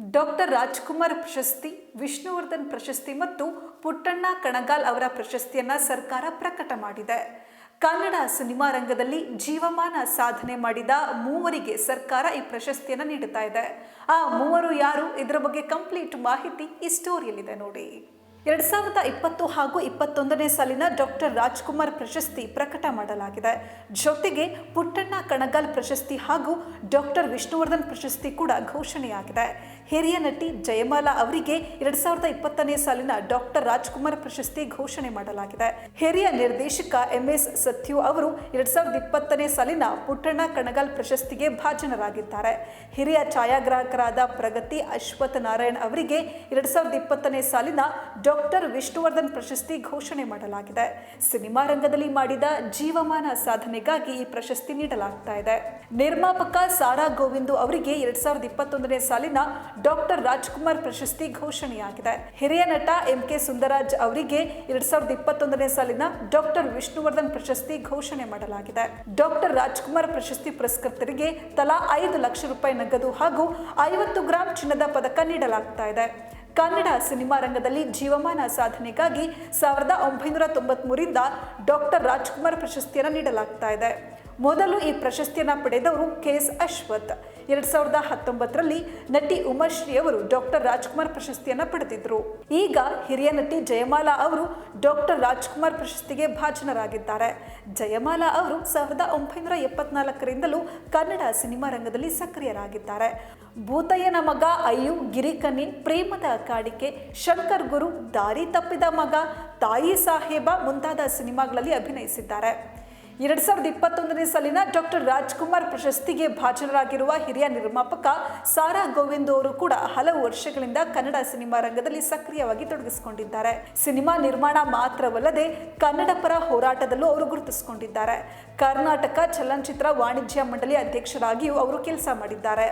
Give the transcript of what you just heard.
Doctor Rajkumar ಪ್ರಶಸ್ತಿ, ವಿಷ್ಣುವರ್ಧನ್ ಪ್ರಶಸ್ತಿ ಮತ್ತು ಪುಟ್ಟಣ್ಣ ಕಣಗಾಲ್ ಅವರ ಪ್ರಶಸ್ತಿಯನ್ನ ಸರ್ಕಾರ ಪ್ರಕಟ ಮಾಡಿದೆ. ಕನ್ನಡ ಸಿನಿಮಾ ರಂಗದಲ್ಲಿ ಜೀವಮಾನ ಸಾಧನೆ ಮಾಡಿದ ಮೂವರಿಗೆ ಸರ್ಕಾರ ಈ ಪ್ರಶಸ್ತಿಯನ್ನು ನೀಡುತ್ತಾ ಇದೆ. ಆ ಮೂವರು ಯಾರು? ಇದರ ಬಗ್ಗೆ ಕಂಪ್ಲೀಟ್ ಮಾಹಿತಿ ಈ ಸ್ಟೋರಿಯಲ್ಲಿದೆ ನೋಡಿ. ಎರಡ್ ಸಾವಿರದ ಇಪ್ಪತ್ತು ಹಾಗೂ ಇಪ್ಪತ್ತೊಂದನೇ ಸಾಲಿನ ಡಾಕ್ಟರ್ ರಾಜ್ಕುಮಾರ್ ಪ್ರಶಸ್ತಿ ಪ್ರಕಟ ಮಾಡಲಾಗಿದೆ. ಜೊತೆಗೆ ಪುಟ್ಟಣ್ಣ ಕಣಗಾಲ್ ಪ್ರಶಸ್ತಿ ಹಾಗೂ ಡಾಕ್ಟರ್ ವಿಷ್ಣುವರ್ಧನ್ ಪ್ರಶಸ್ತಿ ಕೂಡ ಘೋಷಣೆಯಾಗಿದೆ. ಹಿರಿಯ ನಟಿ ಜಯಮಾಲಾ ಅವರಿಗೆ ಎರಡ್ ಸಾವಿರದ ಇಪ್ಪತ್ತನೇ ಸಾಲಿನ ಡಾಕ್ಟರ್ ರಾಜ್ಕುಮಾರ್ ಪ್ರಶಸ್ತಿ ಘೋಷಣೆ ಮಾಡಲಾಗಿದೆ. ಹಿರಿಯ ನಿರ್ದೇಶಕ ಎಂ ಎಸ್ ಸತ್ಯು ಅವರು ಎರಡ್ ಸಾವಿರದ ಇಪ್ಪತ್ತನೇ ಸಾಲಿನ ಪುಟ್ಟಣ್ಣ ಕಣಗಾಲ್ ಪ್ರಶಸ್ತಿಗೆ ಭಾಜನರಾಗಿದ್ದಾರೆ. ಹಿರಿಯ ಛಾಯಾಗ್ರಾಹಕರಾದ ಪ್ರಗತಿ ಅಶ್ವಥ್ ನಾರಾಯಣ್ ಅವರಿಗೆ ಎರಡ್ ಸಾವಿರದ ಇಪ್ಪತ್ತನೇ ಸಾಲಿನ ಡಾಕ್ಟರ್ ವಿಷ್ಣುವರ್ಧನ್ ಪ್ರಶಸ್ತಿ ಘೋಷಣೆ ಮಾಡಲಾಗಿದೆ. ಸಿನಿಮಾ ರಂಗದಲ್ಲಿ ಮಾಡಿದ ಜೀವಮಾನ ಸಾಧನೆಗಾಗಿ ಈ ಪ್ರಶಸ್ತಿ ನೀಡಲಾಗ್ತಾ ಇದೆ. ನಿರ್ಮಾಪಕ ಸಾರಾ ಗೋವಿಂದು ಅವರಿಗೆ ಎರಡ್ ಸಾವಿರದ ಇಪ್ಪತ್ತೊಂದನೇ ಸಾಲಿನ ಡಾಕ್ಟರ್ ರಾಜ್ಕುಮಾರ್ ಪ್ರಶಸ್ತಿ ಘೋಷಣೆಯಾಗಿದೆ. ಹಿರಿಯ ನಟ ಎಂ ಕೆ ಸುಂದರಾಜ್ ಅವರಿಗೆ ಎರಡ್ ಸಾವಿರದ ಇಪ್ಪತ್ತೊಂದನೇ ಸಾಲಿನ ಡಾಕ್ಟರ್ ವಿಷ್ಣುವರ್ಧನ್ ಪ್ರಶಸ್ತಿ ಘೋಷಣೆ ಮಾಡಲಾಗಿದೆ. ಡಾಕ್ಟರ್ ರಾಜ್ಕುಮಾರ್ ಪ್ರಶಸ್ತಿ ಪುರಸ್ಕೃತರಿಗೆ ತಲಾ ಐದು ಲಕ್ಷ ರೂಪಾಯಿ ನಗದು ಹಾಗೂ ಐವತ್ತು ಗ್ರಾಂ ಚಿನ್ನದ ಪದಕ ನೀಡಲಾಗ್ತಾ ಇದೆ. ಕನ್ನಡ ಸಿನಿಮಾ ರಂಗದಲ್ಲಿ ಜೀವಮಾನ ಸಾಧನೆಗಾಗಿ ಸಾವಿರದ ಒಂಬೈನೂರ ತೊಂಬತ್ಮೂರಿಂದ ಡಾಕ್ಟರ್ ರಾಜ್ಕುಮಾರ್ ಪ್ರಶಸ್ತಿಯನ್ನು ನೀಡಲಾಗ್ತಾ ಇದೆ. ಮೊದಲು ಈ ಪ್ರಶಸ್ತಿಯನ್ನು ಪಡೆದವರು ಕೆ ಎಸ್ ಅಶ್ವಥ್. ಎರಡು ಸಾವಿರದ ಹತ್ತೊಂಬತ್ತರಲ್ಲಿ ನಟಿ ಉಮಾಶ್ರೀ ಅವರು ಡಾಕ್ಟರ್ ರಾಜ್ಕುಮಾರ್ ಪ್ರಶಸ್ತಿಯನ್ನು ಪಡೆದಿದ್ರು. ಈಗ ಹಿರಿಯ ನಟಿ ಜಯಮಾಲಾ ಅವರು ಡಾಕ್ಟರ್ ರಾಜ್ಕುಮಾರ್ ಪ್ರಶಸ್ತಿಗೆ ಭಾಜನರಾಗಿದ್ದಾರೆ. ಜಯಮಾಲಾ ಅವರು ಸಾವಿರದ ಒಂಬೈನೂರ ಎಪ್ಪತ್ನಾಲ್ಕರಿಂದಲೂ ಕನ್ನಡ ಸಿನಿಮಾ ರಂಗದಲ್ಲಿ ಸಕ್ರಿಯರಾಗಿದ್ದಾರೆ. ಭೂತಯ್ಯನ ಮಗ ಅಯ್ಯು ಗಿರಿಕನಿ ಪ್ರೇಮದ ಕಾಡಿಕೆ, ಶಂಕರ್ ಗುರು ದಾರಿ ತಪ್ಪಿದ ಮಗ ತಾಯಿ ಸಾಹೇಬ ಮುಂತಾದ ಸಿನಿಮಾಗಳಲ್ಲಿ ಅಭಿನಯಿಸಿದ್ದಾರೆ. ಎರಡ್ ಸಾವಿರದ ಇಪ್ಪತ್ತೊಂದನೇ ಸಾಲಿನ ಡಾಕ್ಟರ್ ರಾಜ್ಕುಮಾರ್ ಪ್ರಶಸ್ತಿಗೆ ಭಾಜನರಾಗಿರುವ ಹಿರಿಯ ನಿರ್ಮಾಪಕ ಸಾರಾ ಗೋವಿಂದ್ ಅವರು ಕೂಡ ಹಲವು ವರ್ಷಗಳಿಂದ ಕನ್ನಡ ಸಿನಿಮಾ ರಂಗದಲ್ಲಿ ಸಕ್ರಿಯವಾಗಿ ತೊಡಗಿಸಿಕೊಂಡಿದ್ದಾರೆ. ಸಿನಿಮಾ ನಿರ್ಮಾಣ ಮಾತ್ರವಲ್ಲದೆ ಕನ್ನಡ ಪರ ಹೋರಾಟದಲ್ಲೂ ಅವರು ಗುರುತಿಸಿಕೊಂಡಿದ್ದಾರೆ. ಕರ್ನಾಟಕ ಚಲನಚಿತ್ರ ವಾಣಿಜ್ಯ ಮಂಡಳಿ ಅಧ್ಯಕ್ಷರಾಗಿಯೂ ಅವರು ಕೆಲಸ ಮಾಡಿದ್ದಾರೆ.